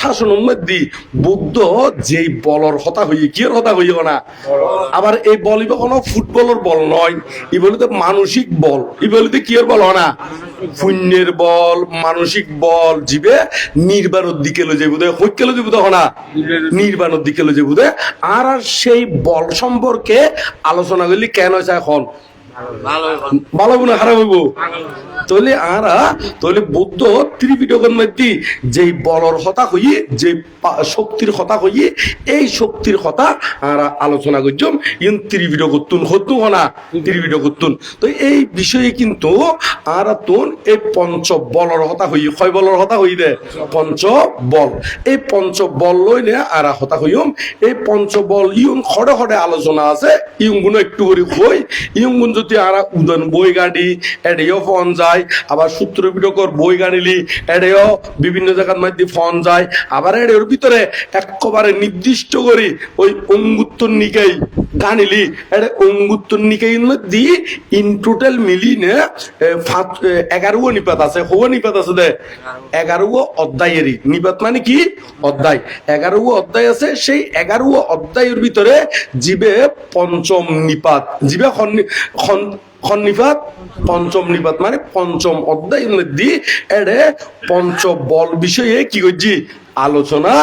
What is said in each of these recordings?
শাসনের মধ্যে বুদ্ধ যেই বলর হতা হইয়ে কি হতা হইয়ে না। আবার এই বল ইবে কোনো ফুটবলের বল নয়, ই বলিতে মানসিক বল, ই বলিতে কি বল না। শূন্যের বল, মানসিক বল, জীবে নির্বাণের দিকে লো যে বুধে হইকে লো যে বুধে না নির্বাণের দিকে লো যে বুধে আর আর সেই বল সম্পর্কে আলোচনা করলি কেন হয়েছে এখন? ভালো হইব না খারাপ হইব। তাহলে আরা, তাহলে বুদ্ধ ত্রিপিটকের মধ্যে যেই বলর হতা হই যে শক্তির হতা হই এই শক্তির কথা আরা আলোচনা করছম। ইন ত্রিপিটক করতুন হতু হনা ত্রিপিটক করতুন তো এই বিষয়ে কিন্তু আরা তুন এই পঞ্চ বলর হতা হই কয় বলর হতা হই দে? পঞ্চ বল। এই পঞ্চ বল লইলে আরা হতা হইম এই পঞ্চ বল ইউন খড়ে খড়ে আলোচনা আছে। ইউন গুণ একটু করে কই। ইউন গুণ যদি আরা উদন বই গাড়ি এডেও ফোন যায় আবার সূত্র বিটকর বই গাড়িলি এডেও বিভিন্ন জায়গার মধ্যে ফোন যায় আবার এডের ভিতরে একেবারে নির্দিষ্ট করে ওই অঙ্গুত্তর নিকেই গানিলি এটা অঙ্গুত্তর নিকেই মধ্যে ইন টোটাল ফাত- এ, এগারো নিপাত আছে হো নিপাত আছে দে। এগারো অধ্যায়েরই নিপাত মানে কি? অধ্যায়। এগারো অধ্যায় আছে সেই এগারো অধ্যায়ের ভিতরে জীবে পঞ্চম নিপাত জীবে খন্নিপাত পঞ্চম নিপাত মানে পঞ্চম অধ্যায় মধ্যে এডে পঞ্চ বল বিষয়ে কি করছি আলোচনা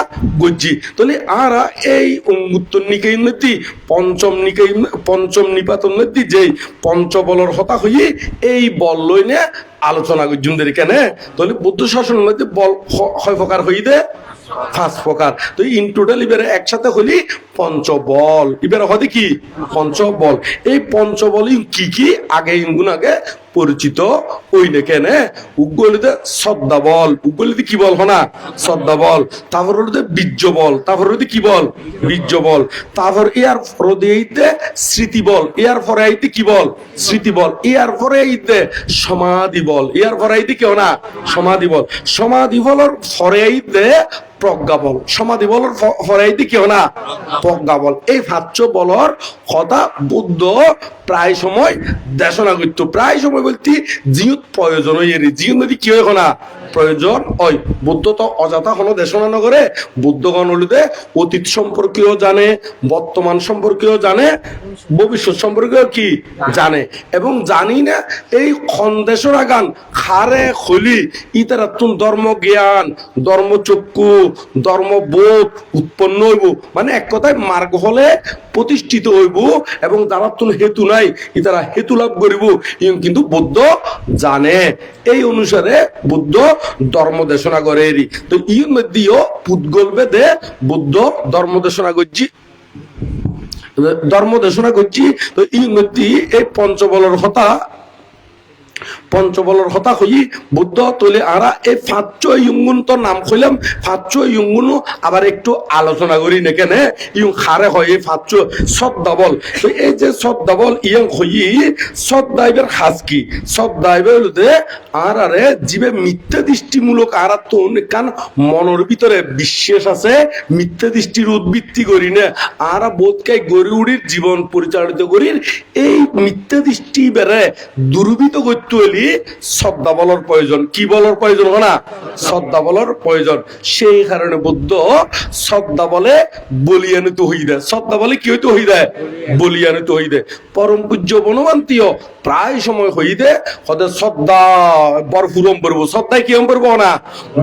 করছি তাহলে আরা এই অঙ্গুত্তর নিকেই মধ্যে পঞ্চম নিকেই পঞ্চম নিপাতন মধ্যে যেই পঞ্চবলর হতা হইয়ে এই বল লইনে আলোচনা করছুন কেন? তাহলে বুদ্ধ শাসনের মধ্যে বল হয় প্রকার, হই দে পাঁচ প্রকার। তো ইন টোটাল একসাথে হলি পঞ্চবল। এবারে হবে কি? পঞ্চবল। এই পঞ্চবল কি কি? আগে ইনগুন আগে পরিচিত ওই না কেন? উগ্গলিতে শ্রদ্ধা বল উগ্গলিতে কি বল, হনা? শ্রদ্ধা বল তারপর হলিতে বীর্য বল তারপর হলিতে কি বল? বীর্য বল তারপর ইয়ার পরে এইতে স্মৃতি বল ইয়ার পরে আইতে কি বল? স্মৃতি বল ইয়ার পরে আইতে সমাধি বল ইয়ার পরে আইতে কেউ না? সমাধি বল। সমাধি বলর পরে আইতে প্রজ্ঞা বল। সমাধি বলর ফরাইতে কেউ না? প্রজ্ঞা বল। এই ভাচ্য বলর কথা বুদ্ধ প্রায় সময় দেশনা করতো প্রায় সময় বলতে জিয়ত প্রয়োজন হয়ে জিয়ত নদী কি হয় না? প্রয়োজন। হয় বুদ্ধ তো অযথা কোনো দেশনা নগরে বুদ্ধগণ হলিতে অতীত সম্পর্কেও জানে, বর্তমান সম্পর্কেও জানে, ভবিষ্যৎ সম্পর্কেও কি জানে। এবং জানি না এই খন্দেশরা গান খারে খলি ইতারা তুন ধর্ম জ্ঞান ধর্মচক্ষু, ধর্মবোধ উৎপন্ন হইব। মানে এক কথায় মার্গ হলে প্রতিষ্ঠিত হইব এবং যারা তুন হেতু নাই, ইতারা হেতু লাভ করিব। কিন্তু বুদ্ধ জানে। এই অনুসারে বুদ্ধ ধর্ম দেশনা করে এরি তো ইয়ং মধ্যেও পুতগল বেদে বুদ্ধ ধর্ম দেশনা করছি ধর্ম দেশনা করছি তো ইয়ং মধ্যে এই পঞ্চবলর কথা পঞ্চবলর হতা হই বুদ্ধ তলে আরা এই ফাচ্চ ইয়ুঙ্গুন তো নাম কইলাম ফাচ্চ ইয়ুঙ্গুনও আবার একটু আলোচনা করি না? কেন ইয়ুং খারে হয়, এই ফাচ্চ সদ্দাবল। তো এই যে সদ্দাবল, ইয়ং হই সদ্দাইবের খাস কি? সদ্দাইবের হলতে আর আরে জীবে মিথ্যা দৃষ্টিমূলক আর তো কান মনের ভিতরে বিশ্বাস আছে, মিথ্যা দৃষ্টির উদ্বৃত্তি করি না? আর বোধকাই গড়ি উড়ির জীবন পরিচালিত করির এই মিথ্যা দৃষ্টি বেড়ে দুর্বৃত করতে হলি শ্রদ্ধা বলার প্রয়োজন। কি বলার প্রয়োজন না? শ্রদ্ধা বলার প্রয়োজন। সেই কারণে বুদ্ধ শ্রদ্ধা বলে বলিয়ানিত হই দেয়। শ্রদ্ধা বলে কি হইতে হই দেয়? বলিয়ানিত হই দেয়। পরম পূজ্য বনবান্তীয় প্রায় সময় হই দে হদে শ্রদ্ধা বরফুরম পড়ব শ্রদ্ধায় কিরম পড়ব না?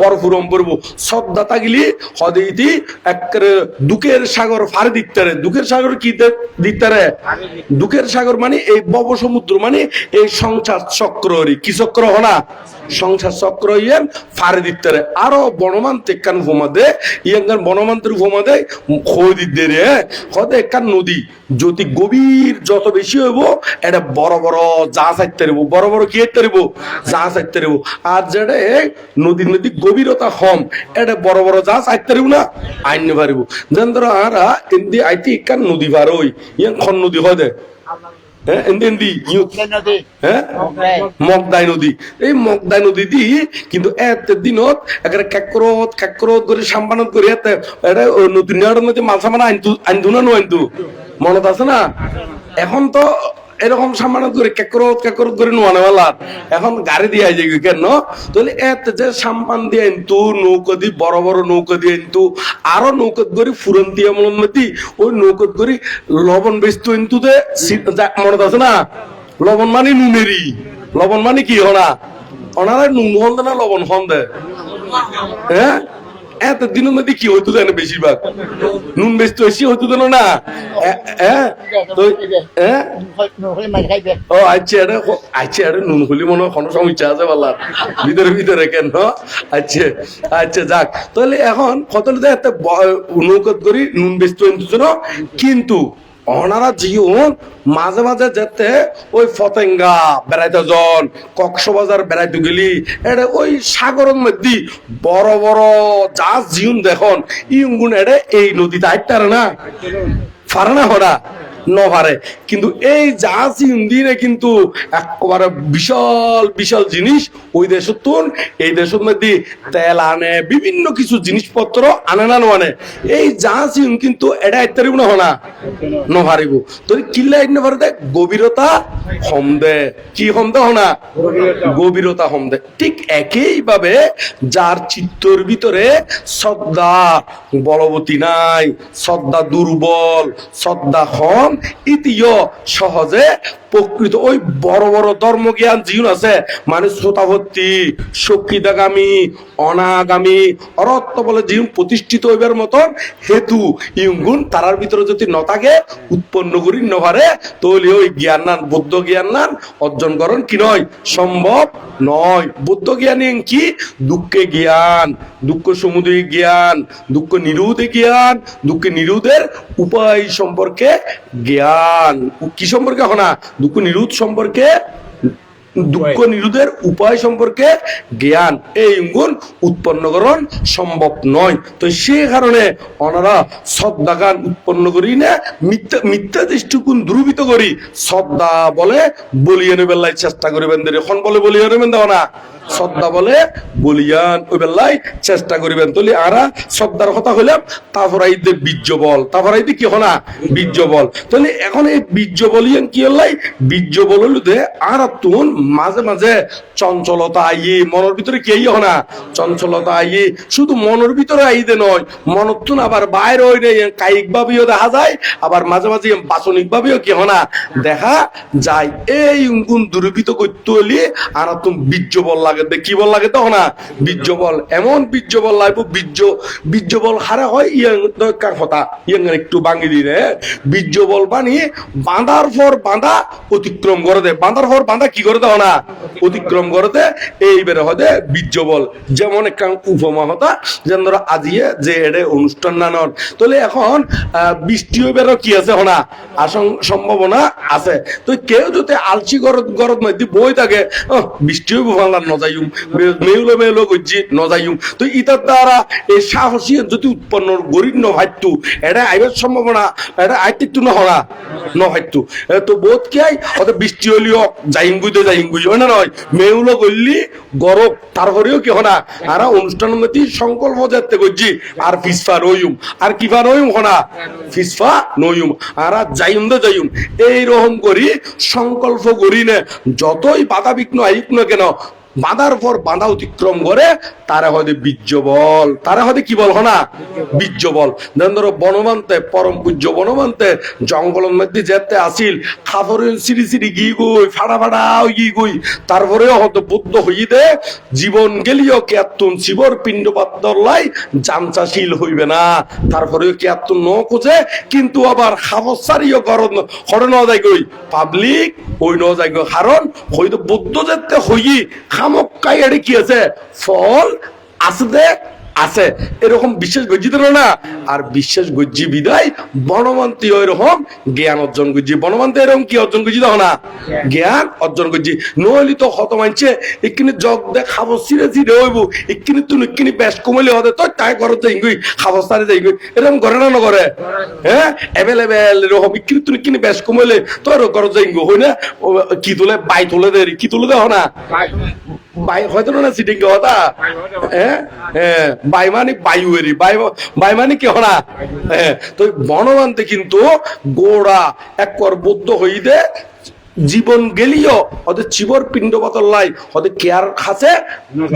বরফুরম পড়ব শ্রদ্ধা তাগিলি হদে ইতি একেবারে দুঃখের সাগর ফারে দিকতারে দুঃখের সাগর কি দিকতারে দুঃখের সাগর মানে এই বব সমুদ্র মানে এই সংসার চক্র। রে। কি চক্র হনা? সংসার চক্র ইয়েন ফারে দিকতারে আরও বনমান তেকান ঘুমাদে ইয়েঙ্গান বনমান্তের ঘুমাদে খই দিতে রে। হদে একান নদী। যদি গভীর যত বেশি হইব, এটা বড় বড় জাহাজ আইতে পারিব বড় বড় কি আইতে পারিব জাহাজ আইতে পারিব আর যেটা নদী নদী গভীরতা কম এটা বড় বড় জাহাজ আইতে পারিব না? আইনে পারিব যেন ধরো আরা এমনি আইতে ইকান নদী পার হই ইয়ান খন নদী হয় দে হ্যাঁ? হ্যাঁ? মগদাই। নদী। এই মগদাই নদী দি কিন্তু এত দিনত একেবারে কাকরত কাকরত করে সাম্বানত করে এতে এটা ওই নতুন নেওয়ার মধ্যে মাল সামান আনতু আনতু না নো আনতু মনত আছে না? এখন তো এরকম সামান করে কেকরত কেকরত করে নোয়ানে বেলা এখন গাড়ি দিয়ে যাই কেন? তাহলে এত যে সাম্পান দিয়ে আনতু নৌকো দি বড় বড় নৌকো দিয়ে আনতু আরও নৌকত করি ফুরন্তি আমল মধ্যে ওই নৌকত করি লবণ বেচতো কিন্তু দে মনে আছে না? লবণ মানে নুনেরি। লবণ মানে কি হনা? ওনারা নুন হন দে না লবণ হন দে হ্যাঁ? মধ্যে কি হইতো জানে বেশিরভাগ? নুন বেশি হইতো জানো না? ও আচ্ছা আরে আচ্ছা আরে, নুন হলি মনে হয় কোনো সমস্যা আছে বলার ভিতরে ভিতরে কেন? আচ্ছা আচ্ছা যাক। তাহলে এখন কত একটা নৌকত করি, নুন বেচতে কিন্তু ওনারা জিওন মাঝে মাঝে যেতে ওই ফতেঙ্গা বেড়াইতে জন কক্সবাজার বেড়াইতে গেলি এটা ওই সাগরের মধ্যে বড় বড় যা জিউন দেখুন ইউগুন এটা এই নদীতে আইতারে না? ফারে না হরা? নভারে কিন্তু এই জাহাজ দিনে কিন্তু একেবারে বিশাল বিশাল জিনিস। ওই দেশের তুন এই দেশের মধ্যে তেল আনে, বিভিন্ন কিছু জিনিসপত্র আনে না আনে এই জাহাজ কিন্তু এটা ইত্যাদি না হনা নভারিব তোর কিল্লা ইন্নে পারে গভীরতা হম দে কি হম দে হনা? গভীরতা হম দে ঠিক একইভাবে যার চিত্তর ভিতরে শ্রদ্ধা বলবতী নাই শ্রদ্ধা দুর্বল শ্রদ্ধা হম ইতিও সহজে প্রকৃত ওই বড় বড় ধর্মজ্ঞান জীবন আছে মানে শ্রোতাভর্তি সক্ষিতাগামী অনাগামী অরত্ব বলে জীবন প্রতিষ্ঠিত হইবার মতন হেতু ইঙ্গুন তারার ভিতরে যদি নতাকে উৎপন্ন করি নভারে তাহলে ওই জ্ঞান নান বৌদ্ধ জ্ঞান নান অর্জন করণ কি নয়? সম্ভব নয়। বৌদ্ধ জ্ঞান কি? দুঃখে জ্ঞান, দুঃখ সমুদ্রিক জ্ঞান, দুঃখ নিরুধে জ্ঞান, দুঃখ নিরুধের উপায় সম্পর্কে জ্ঞান। কি সম্পর্কে হনা দুঃখ নিরুধ সম্পর্কে দুঃখ নিরোধের উপায় সম্পর্কে জ্ঞান। এই গুণ উৎপন্নকরণ সম্ভব নয়। তো সে কারণে ওনারা শ্রদ্ধা গান উৎপন্ন করি না মিথ্যা মিথ্যা দৃষ্টিকোণ দুর্বৃত করি। শ্রদ্ধা বলে বলিয়ে নেবেন চেষ্টা করিবেন দেরি। এখন বলে বলিয়ে নেবেন দেওয়া না। শ্রদ্ধা বলে, বলিয়ান ওই বেলায় চেষ্টা করিবেন তাহলে আরা শ্রদ্ধার কথা হইলাম আইতে বীর্য বল। তারপর আইতে কি হনা বীর্য বল। তাহলে এখন এই বীর্য বলিয়ান কি হলাই? বীর্য বল হইলে আর তুন মাঝে মাঝে চঞ্চলতা আইয়ে, মনের ভিতরে কি আইয়ে হনা? চঞ্চলতা আইয়ে। শুধু মনের ভিতরে আইতে নয় মনত তুন আবার বাইরে ওই কায়িক ভাবেও দেখা যায়, আবার মাঝে মাঝে বাচনিক ভাবেও কি হনা? দেখা যায়। এই গুণ দুর্বৃত করতে হলে আর তুমি বীর্য বল লাগে। দে কি বল লাগে না বীর্য বল। এমন বীর্য বল লাগবো বীর্য বীর্য বল হারে হয় ইয়াং দরকার ইয়াং একটু দিলে বীর্য বল বানি বাঁধার বাঁধা অতিক্রম করে দে। বাঁধার পর বাঁধা কি করে দেও না অতিক্রম করে দে এইবারে হদে বীর্য বল। যেমন একটা উপমা হতা যেন ধরো আজিয়ে যে এডে অনুষ্ঠান নানর তাহলে এখন বৃষ্টি হইবারও কি আছে হনা আসং সম্ভাবনা আছে। তো কেউ যদি আলসি গরত গরত মধ্যে বই থাকে "অহ, বৃষ্টি হইব ভাঙলার নজাইম নজাইম তো ইতার দ্বারা এই সাহসী যদি উৎপন্ন গরিব নভাইতু এটা আইবার সম্ভাবনা এটা আইতিত্তু নহরা নভাইতু তো বোধ কি আই অত বৃষ্টি যাইম যাইম গুই না নয় গল্লি গরব তারপরেও কি হনা? আর অনুষ্ঠান মধ্যে সংকল্প যাতে গজ্জি আর ফিসফা রইম আর কিফা রইম হনা? ফিসফা নইম আর যাইম দে যাইম এই এইরকম করি সংকল্প করি নে যতই বাধা বিঘ্ন আইক না কেন বাঁধার পর বাঁধা অতিক্রম করে, তারা হয়তো বীর্য বল তারা হয়তো কি বল না বীর্য বল ধরো বনমান্তে, পরম পূজ্য বনমান্তে, জঙ্গলের মধ্যে যেতে আসিল খাফর সিঁড়ি সিঁড়ি গি গই ফাড়া ফাড়া গি গই। তারপরেও হয়তো বুদ্ধ হই দে, জীবন গেলিও কেয়াতুন শিবর পিণ্ড পাত্তরলাই জানচাশীল হইবে না। তারপরেও কেয়াতুন ন খোঁজে কিন্তু আবার খাবসারিও করণ, হরে ন যায় গই পাবলিক, ওই ন যায় গই কারণ হয়তো বুদ্ধ যেতে হই খামক্কাই এড়ে কি আছে? ফল আসবে আছে। এরকম বিশ্বাস গজ্জিত না। আর বিশ্বাস গজ্জি বিদায়, বনমন্ত্রী ওইরকম, জ্ঞান অর্জন করছি বনমন্ত্রী এরকম কি অর্জন করছি দেখো না? জ্ঞান অর্জন করছি নইলে তো হত মানছে এখানে জগ দে খাব সিরে সিরে হইব। এখানে তুই এখানে বেশ কমাইলে হতে তো তাই ঘরত যাই গই খাব, সারে যাই গই এরকম করে না নকরে হ্যাঁ? এভেলেবেল এরকম এখানে তুই এখানে বেশ কমাইলে তোর ঘরত যাই গো হই না? কি তুলে? বাই তুলে দে কি তুলে দেহ না? বাই হয়তো না সিটিং কথা হ্যাঁ হ্যাঁ বাই মানে বায়ু এরি বাই বাই মানে কি হনা? হ্যাঁ তো বনবান্তে কিন্তু গোড়া এক কর বৌদ্ধ হইতে জীবন গেলিও ওদের চিবর পিণ্ড বতল্লাই ওদের কেয়ার খাসে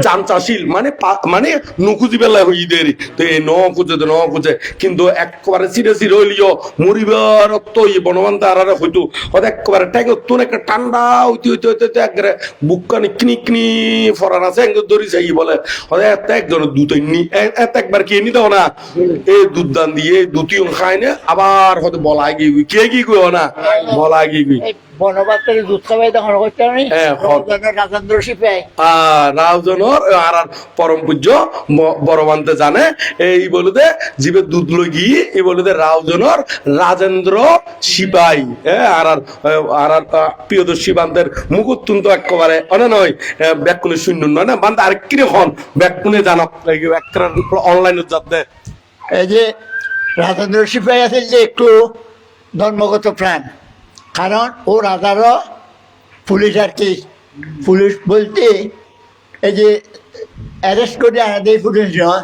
জান চাষিল মানে মানে নুকুজি বেলায় হই দেরি। তো এই ন খুঁজে ন খুঁজে কিন্তু একবারে সিরে সিরে হইলিও মরিবার তো বনবান্তা আর হইতো, ওদের একবারে ট্যাগ তুন একটা ঠান্ডা হইতে হইতে হইতে হইতে একবারে বুককানি কিনি কিনি ফরান আছে, একদম দড়ি চাই বলে। ওদের এত একজন দুধ নি এত একবার কে নিতে না? এই দুধ দান দিয়ে দুতিও খায় না, আবার হয়তো বলা গিয়ে কে কি কই না? বলা গিয়ে এই বনবাসের দুধ খাবাই তখন করতে পারি হ- রাজেন্দ্র শিপে। আর আর আর পরম পূজ্য বড়বান্তে জানে এই বলতে জীবের দুধ লই এই বলতে রাজজনর রাজেন্দ্র সিপাই হ্যাঁ আর আর আর আর প্রিয়দর্শী বান্তের মুকুত্তুন একেবারে অনে নয় ব্যাকুনে শূন্য নয় না বান্তে আর কিরে হন? ব্যাকুনে জানক অনলাইনে যাতে এই যে রাজেন্দ্র সিপাই আছে যে একটু ধর্মগত প্রাণ। কারণ ও রাজারও পুলিশ আর কি, পুলিশ বলতে এই যে অ্যারেস্ট করে আনা দেয় পুলিশ নয়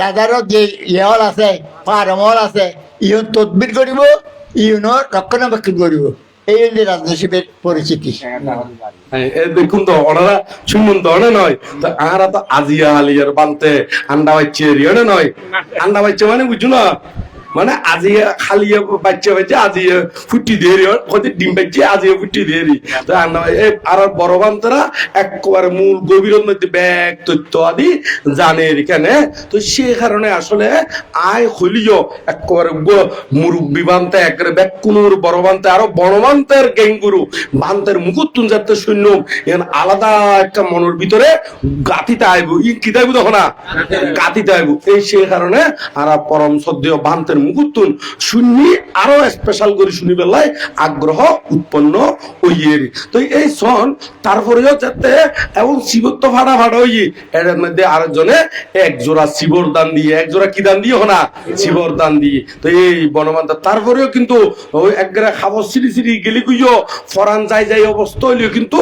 রাজারও যে ইহল আছে পারমল আছে ইহন তদবির করিব ইহনৰ রক্ষণাবেক্ষণ করিব। আন্ডা বাচ্চা মানে বুঝছ না মানে আজি খালিয়া বাচ্চা বাচ্চা আজি ফুটি দিয়ে হয়তো ডিম বাচ্চা আজিয়া ফুটি দিয়ে তো আর বড় বান্তরা একেবারে মূল গভীরের মধ্যে ব্যাগ তথ্য আদি জানে এখানে তো সে কারণে আসলে আয় হলিও একেবারে মুরব্বী বানতে একেবারে ব্যাকুনুর বড় বানতে আরও বড় বান্তের গেঙ্গুরু বান্তের মুকুত্তুন যাতে শূন্য আলাদা একটা মনের ভিতরে গাতিতে আইব ই কি দাইব তখন না গাতিতে আইব এই সে কারণে আর পরম সদ্য বান্তের মুকুত্তুন শুনি আরও স্পেশাল করে শুনি বেলায় আগ্রহ উৎপন্ন হইয়ে তো এই সন তারপরেও যাতে এবং শিবত্ব ফাড়া ফাড়া হইয়ে, এর মধ্যে আরেকজনে এক জোড়া শিবর দান দিয়ে এক জোড়া কি দান দিয়ে না শিবর দান দিয়ে। তো এই বনমান্তা তারপরেও কিন্তু ওই একগারে খাবর সিঁড়ি সিঁড়ি গেলি কুইও, ফরান যাই যাই অবস্থা হইলেও কিন্তু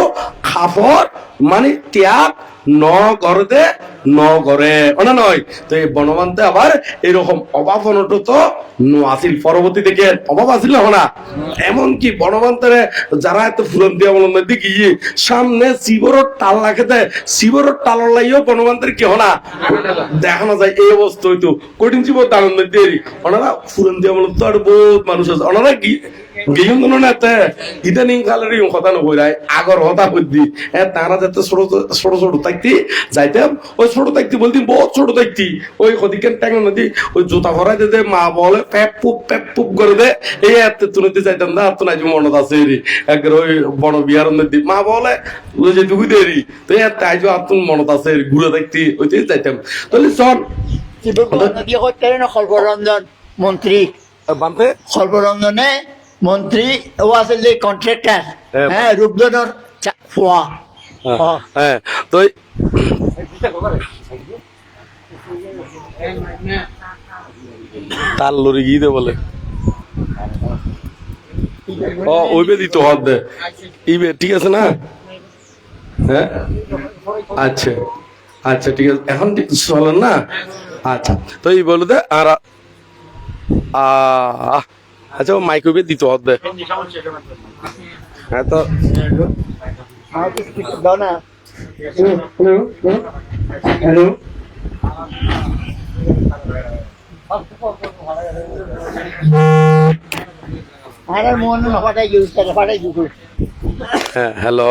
খাফর মানে ত্যাগ ন গরদে ন গরে অনা নয়, তো এই আবার এরকম অভাব অনট তো ন আসিল, পরবর্তী থেকে অভাব আসিল না এমনকি যারা এত ফুলন দিয়া দেখি সামনে শিবরর টাল রাখেতে শিবরর টালর লাইও বনমান্তের কি হনা দেখানো যায় এই অবস্থা হইতো। কঠিন জীবন দানন্দ দিয়ে ওনারা ফুলন দিয়া বলন তো আর বহুত মানুষ আছে। ওনারা কি ইদানিং কালের কথা নকইরাই আগর হতা বুদ্ধি। এ তারা যাতে ছোট ছোট ছোট থাকতি যাইতাম ওই ছোট থাকতি বলতি বহুত ছোট থাকতি। ওই কদিকেন ট্যাং নদী ওই জুতা ভরাই দে দে মা বলে প্যাপ পুপ প্যাপ পুপ করে দে এই এত তুনতে যাইতাম না তো নাই মনত আছে রে একবার ওই বড় বিয়ার নদী মা বলে ওই যে দুগুই দেরি তো এত আইজো আতুন মনত আছে ঘুরে থাকতি ওইতে যাইতাম। তাহলে চল নদী করতে পারে না সর্বরঞ্জন মন্ত্রী সর্বরঞ্জনে মন্ত্রী ও আছে যে কন্ট্রাক্টর হ্যাঁ। হ্যাঁ রূপধনের ফুয়া। হ্যাঁ তো তার লরি গিয়ে বলে। ও ওইবে দিত হাত দে। ইবে ঠিক আছে না? হ্যাঁ? আচ্ছা আচ্ছা ঠিক আছে। এখন চলেন না? আচ্ছা তো এই বলে দে আর আহ আচ্ছা ও মাইক ওইবে দিত দে হ্যাঁ তো দাও না হ্যালো আরে মন ফাটাই গেল ফাটাই গেল হ্যাঁ হ্যালো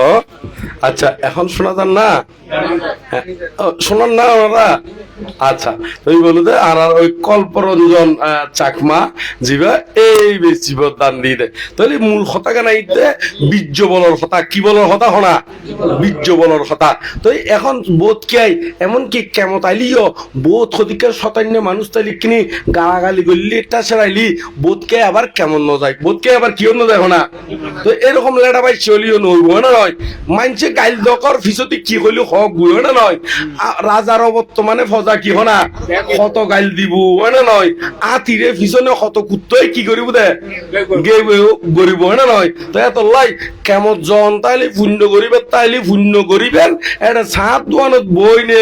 আচ্ছা এখন শোনা যান না? হ্যাঁ, শোনান না ওনারা। আচ্ছা তুই বলো আর ওই কল্পরঞ্জন চাকমা জিবা, এই বেশি দান দিয়ে দেয় তাহলে মূল কথা কেন ইতে বীর্য বলর কথা? কি বলর কথা হনা বীর্য বলর কথা। তো এখন বোধ কে এমনকি কেমত আইলিও বোধ ক্ষতিকার শতান্য মানুষ তাইলি কিনি গালাগালি গল্লি টা সেরাইলি বোধ কে আবার কেমন ন যায় বোধ কে আবার কিয় ন যায় না তো এরকম লেটা ভাই চলিও নইব না নয় মানছে গাইল দকর ফিসতি কি হইলি হক গুয় না নয় রাজার বর্তমানে ফজা কি কি হনা কত গাইল দিব হয় নয় আতিরে পিছনে কত কুত্তই কি করিব দে? গরিব না নয় তো এত লাই কেমন জন তাইলে পুণ্য তাইলে পুণ্য এটা সাত দোয়ানত বই নে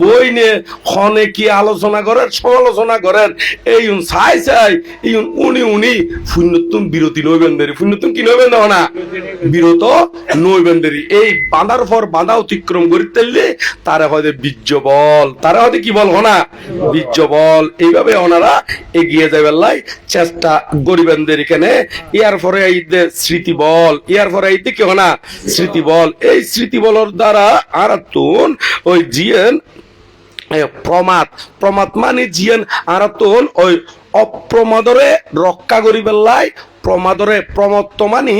বই নে খনে কি আলোচনা করেন সমালোচনা করেন এই চাই চাই এই উন উনি পুণ্যতুম বিরতি নইবেন দেরি পুণ্যতুম কি নইবেন না বিরত নইবেন দেরি এই বাঁধার পর বাঁধা অতিক্রম করিতে তারা হয়তো বীর্য বল তারা হয়তো কি বল না বীর্য বল, এইভাবে ওনারা এগিয়ে যাবে লাই চেষ্টা গরিবেনদের এখানে। ইয়ার পরে এই যে স্মৃতি বল, ইয়ার পরে এই যে কি না স্মৃতি বল। এই স্মৃতি বলর দ্বারা আর ওই জিয়েন প্রমাদ। প্রমাদ মানে জিয়েন আর ওই অপ্রমাদরে রক্ষা করি পেলাই প্রমাদরে প্রমত্ত মানে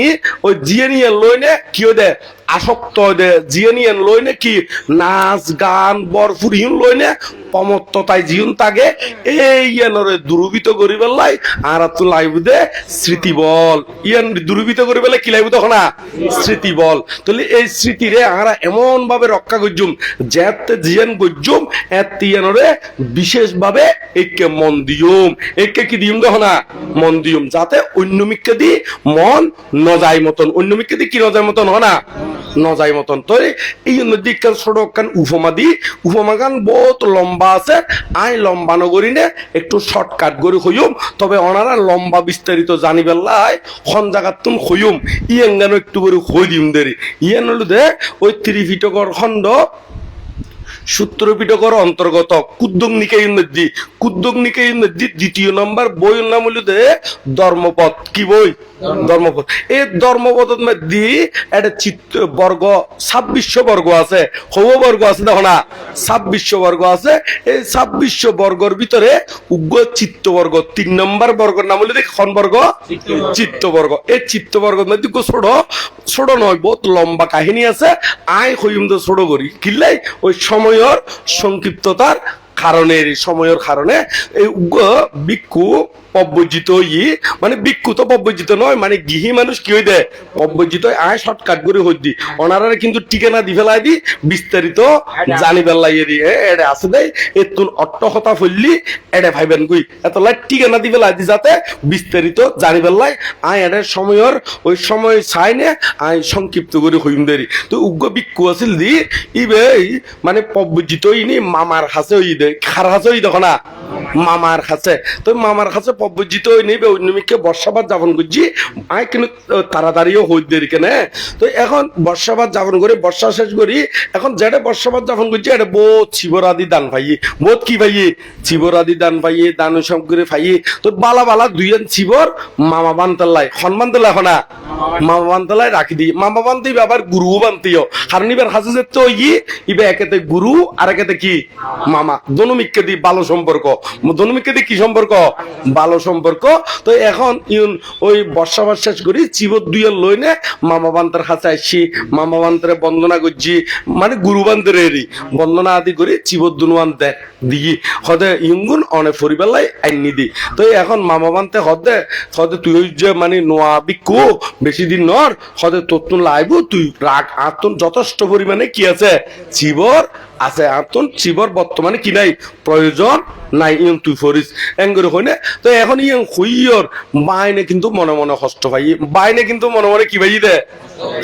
ওই জিয়েনিয়ে লইনে কি দে আসক্ত দে জিয়েনিয়ান লইনে কি? নাচ, গান, বরফুর হিন লইনে প্রমত্ত তাই জিউন তাগে, এই ইয়ানরে দুরুবিত করি পেলাই আর তো লাইব দে স্মৃতি বল। ইয়ান দুরুবিত করি পেলে কি লাইব তখন? না স্মৃতি বল। তাহলে এই স্মৃতিরে আমরা এমন ভাবে রক্ষা করজুম, যেতে জিয়ান করজুম, এত ইয়ানরে বিশেষ ভাবে একে মন দিউম একে কি দিউম দেখো না মন দিউম যাতে অন্য মিককে দি মন নজায় মতন। অন্য মিককে দি কি নজায় মতন হয় না নজাই মতন তো এই দিককান সড়ক কান উপমা দি উপমা গান বহুত লম্বা আছে। আই লম্বা নগরী নে একটু শর্টকাট করে হইম তবে ওনারা লম্বা বিস্তারিত জানি বেল্লাই খন জায়গাত তুম হইম ইয়েন গানো একটু করে হই দিম দেরি। ইয়েন হলো দে, ওই ত্রিপিটকর খণ্ড সূত্র পিটকর অন্তর্গত কুদ্দক নিকাই নদী কুদ্দক নদী দ্বিতীয় নম্বর বইয়ের নাম হলো দে, ধর্মপদ। কি বই? ধর্মপদ এই ধর্মপদ মধ্যে একটা চিত্র বর্গ ছাব্বিশশো বর্গ আছে। হব বর্গ আছে দেখো না ছাব্বিশশো বর্গ আছে। এই ছাব্বিশশো বর্গর ভিতরে উগ্র চিত্তবর্গ তিন নম্বর বর্গের নাম হলো দেখ বর্গ? চিত্তবর্গ। এই চিত্তবর্গ মধ্যে ছোট ছোট নয় বহুত লম্বা কাহিনী আছে। আয় হইম তো ছোট করি। কিনলাই ওই সময়ের সংক্ষিপ্ততার কারণে এই সময়ের কারণে এই উগ্র ভিক্ষু পব্বজিত ই মানে ভিক্ষু তো পব্বজিত নয় মানে গৃহী মানুষ কি হই দেয় পব্বজিত আয় শর্টকাট করে হই দি ওনারা কিন্তু ঠিকানা দি ফেলাই দি বিস্তারিত জানি পেলাই দি। এড়ে আছে দেই এতুন অট্টহতা ফললি এড়ে ভাইবেন কই? এত লাই ঠিকানা দি ফেলাই দি যাতে বিস্তারিত জানি পেলাই আয় এড়ে সময়ের ওই সময় চাই নে আয় সংক্ষিপ্ত করে হইম দেরি। তো উগ্র ভিক্ষু আছিল দি ইবে মানে পব্বজিত ইনি মামার কাছে ওই দে খার কাছে ওই দেখো না। মামার কাছে। তো মামার কাছে পব্বজিত ওই নেবে অন্যমিককে বর্ষাবাদ যাপন করছি। আয় কিন্তু তাড়াতাড়িও হই দেরি কেনে। তো এখন বর্ষাবাদ যাপন করে, বর্ষা শেষ করি। এখন যেটা বর্ষাবাদ যাপন করছি, এটা বহুত শিবরাদি দান পাইয়ে। বহুত কি পাইয়ে? শিবরাদি দান পাইয়ে, দান সব করে পাইয়ে। তো বালা বালা দুইজন শিবর মামা বানতাল্লাই সন্মান তেলাই হনা। মামা বানতাল্লাই রাখি দিই। মামা বানতে আবার বানতেও। কারণ এবার হাসে ইবে একেতে গুরু, আর একেতে কি? মামা। দি ভালো সম্পর্ক। দি কি সম্পর্ক? ভালো সম্পর্ক। তো এখন ইউন ওই করি চিবত লইনে মামা কাছে আসছি মামা বান্তরে বন্দনা করছি। মানে গুরু বান্তের এরি বন্দনা আদি করি চিবত দুনুয়ান দে, দিই। হদে ইঙ্গুন অনেক পরিবেলাই আইনি দি তো এখন মামা বান্তে হদে হদে তুই যে মানে নোয়া বিকু বেশি দিন নর হতে তোর লাইবু, তুই রাগ, আতন যথেষ্ট পরিমাণে কি আছে? চিবর আছে, আতন, চিবর বর্তমানে কি নাই? প্রয়োজন নাই, ইয়ং তুই ফরিস। এঙ্গরে না তো এখন ইয়ং হইয়র, বাইনে কিন্তু মনে মনে কষ্ট পাই বাইনে কিন্তু মনে মনে কি পাই দে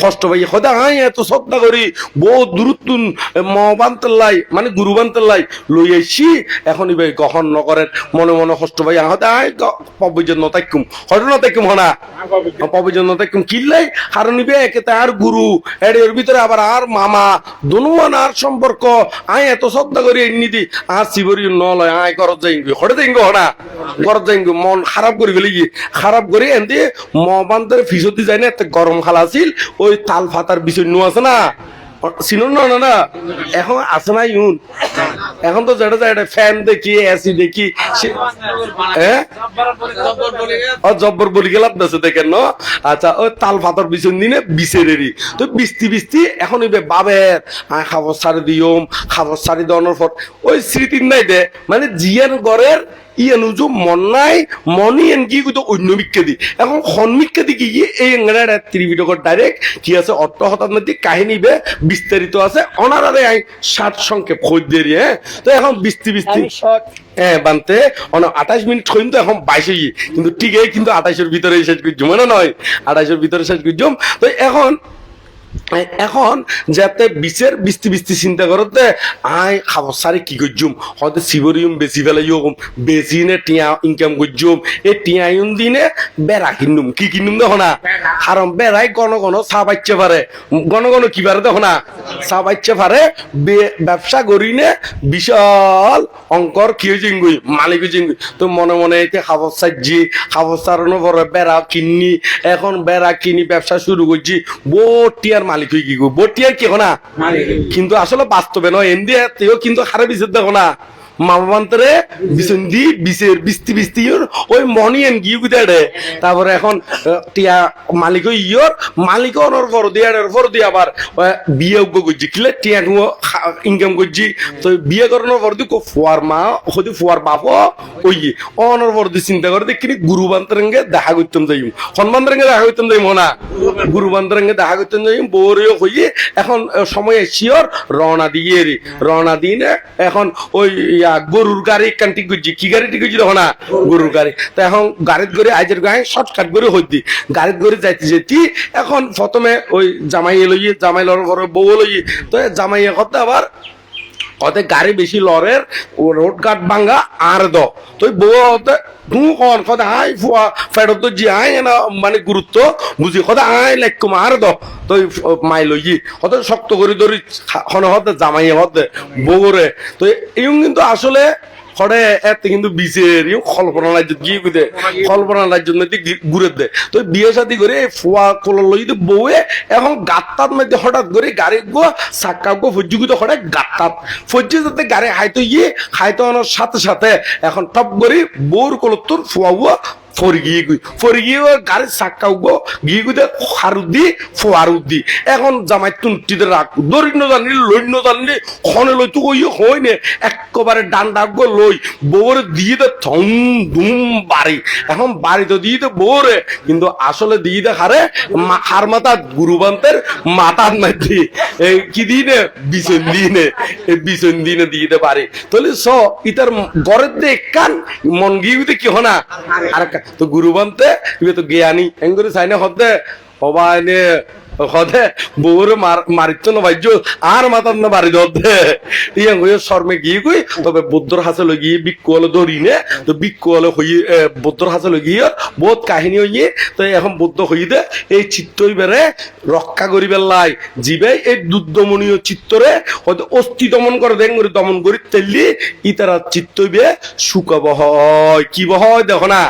কষ্ট পাই হদা হাই এত শ্রদ্ধা করি বহু দূরত্বন মহাবান্তাল্লাই মানে গুরু বান্তাল্লাই লই আইসি এখন ইবে গ্রহণ নকরেন। মনে মনে কষ্ট পাই হদা হাই পবজন নতাইকুম হয়তো নতাইকুম হনা? পবজন নতাইকুম কিল্লাই কারণ ইবে একেতে আর গুরু এর ভিতরে আবার আর মামা দনুয়ান আর সম্পর্ক। আই এত শ্রদ্ধা করি এমনি দি আর শিবরি নলয় আই ঘরত যাইঙ্গি হরে যাইঙ্গি হনা? ঘরত যাইঙ্গি মন খারাপ করে গেলি কি খারাপ করে এনদি মহাবান্তরে ফিসতি যায় না এতে গরম খালা আছিল ওই তাল ফাতার বিষয় নু আছে না? না না এখন আছে না ইউন। এখন তো যেটা যায় ফ্যান দেখি এসি দেখি ও জব্বর বলি গেলাম দেশে দেখেন আচ্ছা ওই তাল ফাতর বিছন দিনে বিছেরেরই। তো বিস্তি বিস্তি, এখন ইবে বাবের খাবার সারি দিয়ম, খাবার সারি দেওয়ানোর পর, ওই স্মৃতির নাই দে। মানে জিয়ান গড়ের মন নাই এন কি কিন্তু অন্য এখন কি এই ত্রিবিটকর ডাইরেক্ট কি আছে অর্থ কাহিনী বে বিস্তারিত আছে অনারারে আই ষাট সংক্ষেপ খোঁজ দিয়ে হ্যাঁ তো এখন বিস্তি বিস্তি হ্যাঁ বানতে অন আঠাশ মিনিট হইম তো এখন বাইশে গিয়ে কিন্তু ঠিকই কিন্তু আঠাশের ভিতরে শেষ করছি মনে নয় আঠাশের ভিতরে শেষ করছুম তো এখন এখন যাতে বিচের বিস্তি বিস্তি চিন্তা করতে আই খাবার সারি কি করছুম হয়তো সিবরিউম বেশি ফেলাই হোক বেশি নে টিয়া ইনকাম করছুম এই টিয়া ইউন দিনে বেড়া কিনুম। কি কিনুম দেখো না কারণ বেড়াই গণ গণ চা বাচ্চা পারে গণ গণ কি পারে দেখো না চা বাচ্চা পারে বে- ব্যবসা করি নে বিশাল অঙ্কর কি হয়েছে ইঙ্গুই মালিক হয়েছে ইঙ্গুই তো মনে মনে এতে খাবার সাজি খাবার সারানোর পরে বেড়া কিনি, এখন বেড়া কিনি ব্যবসা শুরু করছি বোটিয়ার মালিক হয়ে কি বটিয়ার কি না কিন্তু আসলে বাস্তবে নয় তেও কিন্তু খারাপ দেখো না। মামাবান্তরে বিসন্দি বিচের বিস্তি বিস্তি ইয়োর, ওই মনি এন গিয়ে গুদে রে তারপরে এখন টিয়া মালিক ইয়োর মালিক অনর ফর দিয়ে ফর দিয়ে আবার বিয়ে উগ্র করছি। কিলে টিয়া ইনকাম করছি। তো বিয়ে করানোর পর দিয়ে ফুয়ার মা হতে ফুয়ার বাপ ওই অনর পর দিয়ে চিন্তা করে দেখিনি গুরু বান্তরঙ্গে দেখা করতাম যাইম। হনুমান্তরঙ্গে দেখা করতাম যাইম না গুরু বান্তরঙ্গে দেখা করতাম যাইম বৌরেও হইয়ে, এখন সময় শিওর রওনা দিয়ে রওনা দিয়ে এখন, ওই গরুর গাড়ি কান্টি করছি কি গাড়ি ঠিক করছি না গরুর গাড়ি। তো এখন গাড়িত করে আইজের গায়ে শর্টকাট করে হইতি। গাড়িত করে যাইতে যেতি, এখন প্রথমে ওই জামাই লইয়ে জামাই লড় বউ লইয়ে, তো জামাই কথা আবার হতে গাড়ি বেশি লরের রোড গার্ড ভাঙ্গা, আর দ। তুই বউ হতে তু কন কথা আই ফুয়া, ফেরত তো জি মানে গুরুত্ব বুঝি কথা আই লেখকুম আর দ। তুই মাই লই অত শক্ত করে ধরি হন হতে জামাই হতে বউরে। তো ইউ কিন্তু আসলে হরে এত কিন্তু বিচের কল্পনা রাজ্য গিয়ে গুদে কল্পনা রাজ্য ঘুরে দে তো বিয়ে শাদি করে ফুয়া কোল বউয়ে এখন গাত্তাত মধ্যে হঠাৎ করে গাড়ি গো সাক্কা গো ফজ্জু গুতো হঠাৎ গাত্তাত ফজ্জু যাতে গাড়ি হাইতো ইয়ে হাইতো আনার সাথে সাথে এখন টপ করে বউর কলত্তর তোর ফুয়া উয়া ফরি গিয়ে গুই ফরি গিয়ে ওর গাড়ির চাক্কা উগো গিয়ে গুদে হারুদি ফোয়ারুদি এখন জামাই তুন্টিতে রাখ দরিদ্র জানলি লৈন্য জানলি খনে লই তো কই হই নে? একেবারে ডান্ডা গো লই বউরে দিয়ে দে থম ধুম বাড়ি এখন বাড়ি তো দিয়ে দে বউরে কিন্তু আসলে দিয়ে দে হারে হার মাথা গুরুবান্তের মাথার এই কি দিনে বিছন দিনে বিছন দিনে দিয়ে দে পারে তাহলে স ইতার গড়ের দে কান মন গিয়ে কি হনা আর কা- গুরু বানতে ইবে তো জ্ঞানী। এঙ্গুরি সাইনে হতে হবা এনে হদে, বউরে মার মারিত না ভাইজ আর মাতার না বাড়ি দে। ইয়া গই শর্মে গিয়ে গই, তবে বুদ্ধর হাসে লগি বিকুয়াল ধরি নে, তো বিকুয়াল হই বুদ্ধর হাসে লগি বহুত কাহিনী হইয়ে, তো এখন বুদ্ধ হই দে, এই চিত্তই বেড়ে রক্ষা করি বেলাই জিবে এই দুর্দমনীয় চিত্তরে হয়তো অস্থি দমন করে দেন করে দমন করি তেলি, ইতারা চিত্তই বে সুখ বহয় কি বহয় দেখো না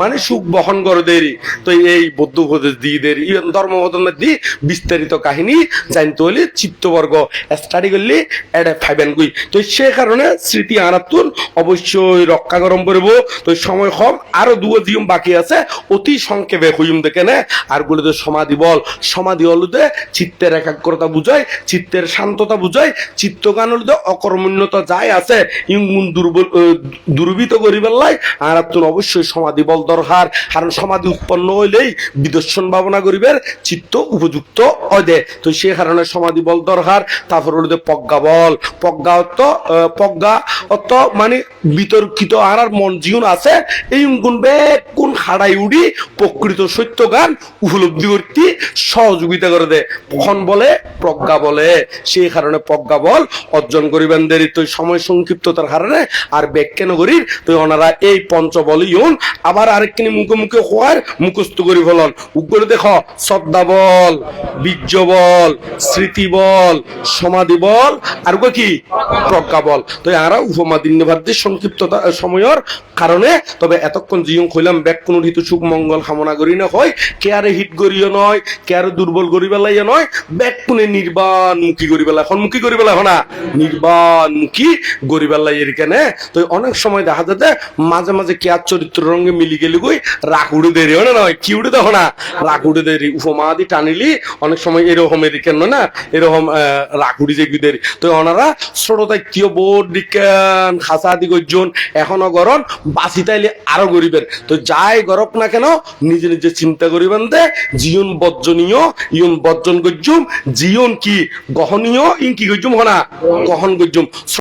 মানে সুখ বহন করে দেরি। তো এই বৌদ্ধ উপদেশ দিয়ে দেরি ধর্মবদন দি বিস্তারিত কাহিনী জানতে হলে চিত্তবর্গ স্টাডি করলে এটা ফাইবেন গুই তো সে কারণে স্মৃতি আনাতুন অবশ্যই রক্ষা গরম করব তো সময় কম, আরও দুও জিয়ম বাকি আছে, অতি সংক্ষেপে হইম দেখে নে আর গুলোতে সমাধি বল, সমাধি হলুদে চিত্তের একাগ্রতা বুঝায়, চিত্তের শান্ততা বুঝায় চিত্তগান হলুদে অকর্মণ্যতা যাই আছে। ইঙ্গুন দুর্বল দুর্বৃত করিবার লাই আর তুন অবশ্যই সমাধি বল দরকার। কারণ সমাধি উৎপন্ন হইলেই বিদর্শন ভাবনা করিবার, চিত্ত উপযুক্ত অদে তো সে কারণে সমাধি বল দরকার, তারপর হলো প্রজ্ঞা বল। প্রজ্ঞা অত প্রজ্ঞা অত মানে বিতর্কিত আর মন জিউন আছে, এই গুণ হাড়াই উড়ি প্রকৃত সত্য গান উপলব্ধি করতে সহযোগিতা করে দে কখন বলে, প্রজ্ঞা বলে। সেই কারণে প্রজ্ঞা বল অর্জন করিবেন দেরি। তো সময় সংক্ষিপ্ততার কারণে আর ব্যাখ্যা নগরীর তো ওনারা এই পঞ্চবল ইউন আবার আরেকখানি মুখে মুখে হওয়ার মুখস্থ করি ফলন। উগ্রে দেখ, শ্রদ্ধা বল, বীর্য বল, স্মৃতি বল, সমাধি বল, আর কি? প্রজ্ঞা বল। তো এরা উপমা দিন্যভারদের সংক্ষিপ্ততা, সময়ের কারণে তবে এতক্ষণ জিয়ং কইলাম ব্যাক কোনো হিত সুখ মঙ্গল কামনা করি না। হয় কেয়ারে হিট করিও নয় কেয়ারে দুর্বল করি পেলাইয়া নয় ব্যাক কোনে নির্বাণ মুখী করি পেলা এখন মুখী করি পেলা হনা নির্বাণ মুখী করি পেলাই এর কেনে। তো অনেক সময় দেখা যাতে মাঝে মাঝে কেয়ার চরিত্র রঙে মিলি গেলি কই? রাগ উড়ে দেরি হয় না নয়? কি উড়ে দেখো না রাগ উড়ে দেরি উপমা দি টানিলি, অনেক সময় এরকম এর কেন না? এরকম রাগ উড়ি যে দেরি তো ওনারা ছোটতাই কিয় বোর্ড খাসা দি গজন এখনও গরম বাসি তাইলে আরও গরিবের। তো যাই গরক না কেন? নিজে নিজে চিন্তা করিবেন দে জীবন বর্জনীয় ইয়ন বর্জন গজ্জুম জীবন কি গহনীয় ইন কি গজ্জুম হনা? গহন গজ্জুম।